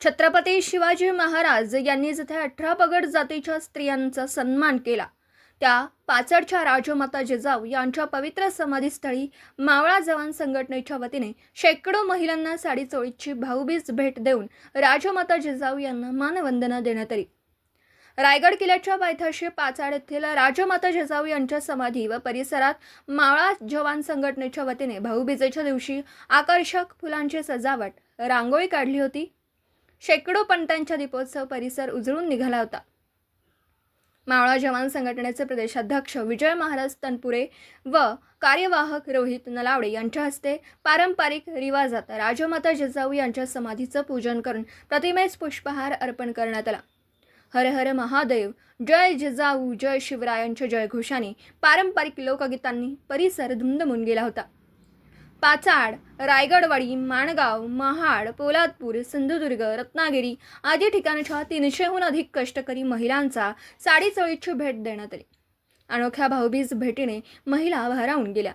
छत्रपती शिवाजी महाराज यांनी जिथे अठरा पगड जातीच्या स्त्रियांचा सन्मान केला त्या पाचडच्या राजमाता जिजाऊ यांच्या पवित्र समाधीस्थळी मावळा जवान संघटनेच्या वतीने शेकडो महिलांना साडी चोळीची भाऊबीज भेट देऊन राजमाता जिजाऊ यांना मानवंदना देण्यात आली. रायगड किल्ल्याच्या पायथ्याशी पाचाड येथील राजमाता जिजाऊ यांच्या समाधी व परिसरात मावळा जवान संघटनेच्या वतीने भाऊबीजेच्या दिवशी आकर्षक फुलांची सजावट रांगोळी काढली होती. शेकडो पंटांच्या दीपोत्सव परिसर उजळून निघाला होता. मावळा जवान संघटनेचे प्रदेशाध्यक्ष विजय महाराज तनपुरे व कार्यवाहक रोहित नलावडे यांच्या हस्ते पारंपरिक रिवाजात राजमाता जिजाऊ यांच्या समाधीचं पूजन करून प्रतिमेस पुष्पहार अर्पण करण्यात आला. हर हर महादेव जय जिजाऊ जय शिवरायांच्या जयघोषाने पारंपरिक लोकगीतांनी परिसर धुंदमून गेला होता. पाचाड रायगडवाडी माणगाव महाड पोलादपूर सिंधुदुर्ग रत्नागिरी आदी ठिकाणच्या तीनशेहून अधिक कष्टकरी महिलांचा साडी चोळीची भेट देण्यात आली. अनोख्या भाऊबीज भेटीने महिला भारावून गेल्या.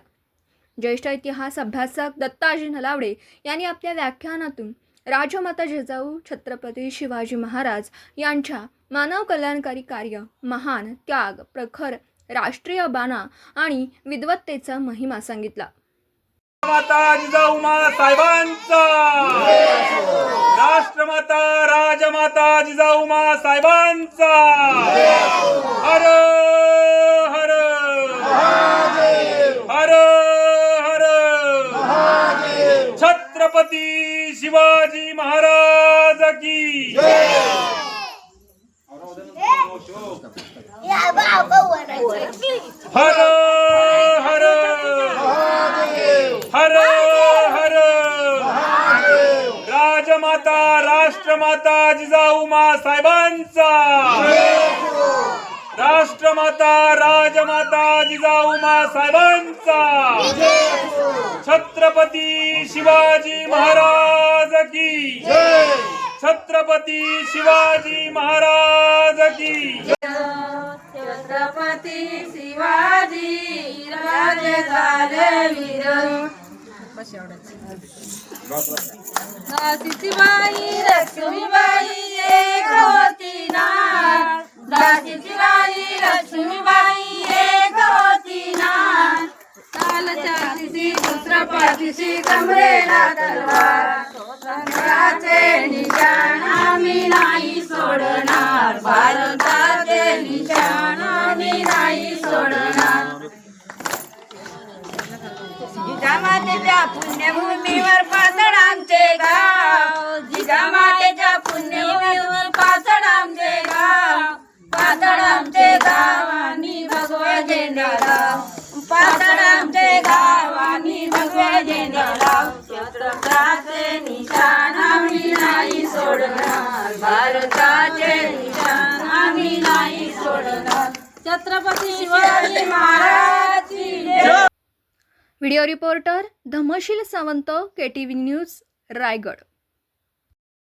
ज्येष्ठ इतिहास अभ्यासक दत्ताजी नलावडे यांनी आपल्या व्याख्यानातून राजमाता जिजाऊ छत्रपती शिवाजी महाराज यांच्या मानव कल्याणकारी कार्य महान त्याग प्रखर राष्ट्रीय बाणा आणि विद्वत्तेचा महिमा सांगितला. माता जिजाऊ मा साहेबांचा राष्ट्रमाता राजमाता जिजाऊ मा साहेबांचा हर हर हर हर छत्रपती शिवाजी महाराज की हर हर हर हर राजमाता राष्ट्रमाता जिजाऊ मा साहेबांचा राष्ट्रमाता राजमाता जिजाऊ मा साहेबांचा छत्रपती शिवाजी महाराज की. छत्रपती शिवाजी महाराज की. छत्रपती शिवाजी राज झाले वीर. दासीबाई लक्ष्मीबाई एक होती ना दासीबाई लक्ष्मीबाई एक होती ना कालच्या दिवशी दुसऱ्या पाठीशी कमरेला तलवार. संघाचे निशाण आम्ही नाही सोडणार. भारताचे निशाण आम्ही नाही सोडणार. जिजामातेच्या पुण्यभूमी पाचड आमचे गाव आणि भगवा झेंडा लाव. पाचड आमचे गाव आणि भगवा झेंडा लाव. छत्रपतीचे निशाण आम्ही नाही सोडणार. भारताचे निशाण आम्ही नाही सोडणार. Chhatrapati Shivaji Maharaj video reporter Dhamshil Sawant K T V news Raigad.